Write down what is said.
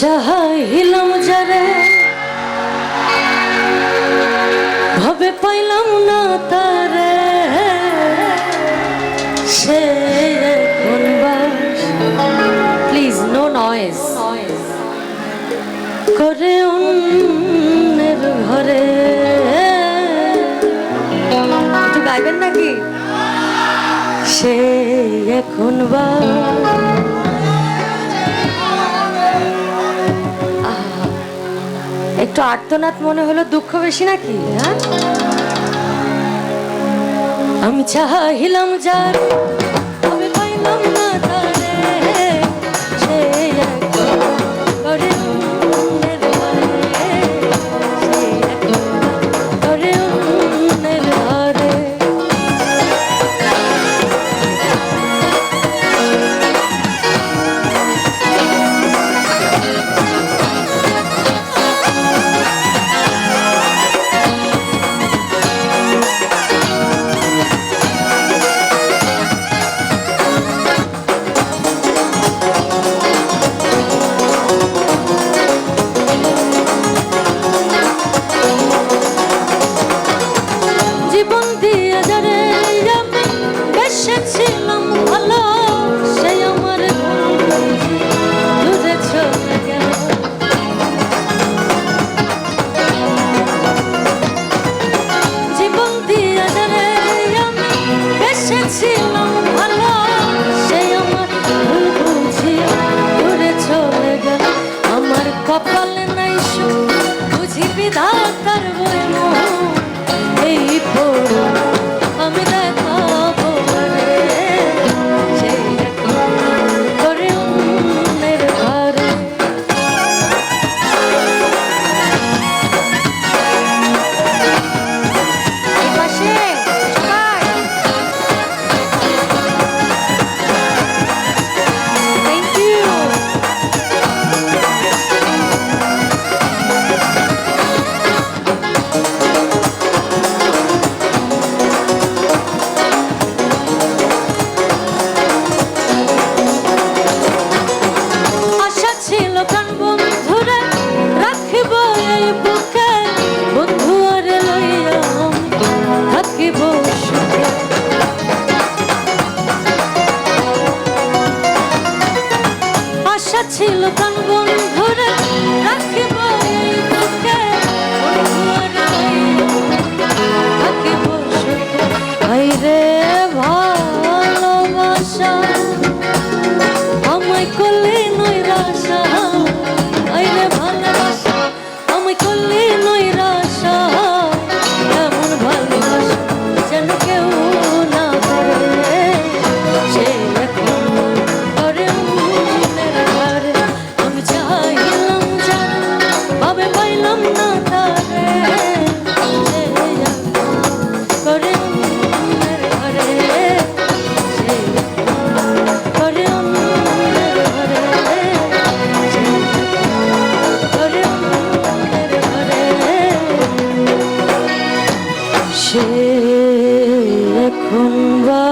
চাহিলাম যারে ভবে পাইলাম না তারে। সে প্লিজ নো নয়েস করে অন্যের ঘরে। একটু গাইবেন নাকি? সে এখন বা তো আর্তনাদ মনে হলো দুঃখ বেশি নাকি হ্যাঁ? আমি চাহিলাম যার ছিল প্রাণ বন্ধুরে রাখিব তোকে। রাখিব রে ভাই এখন বা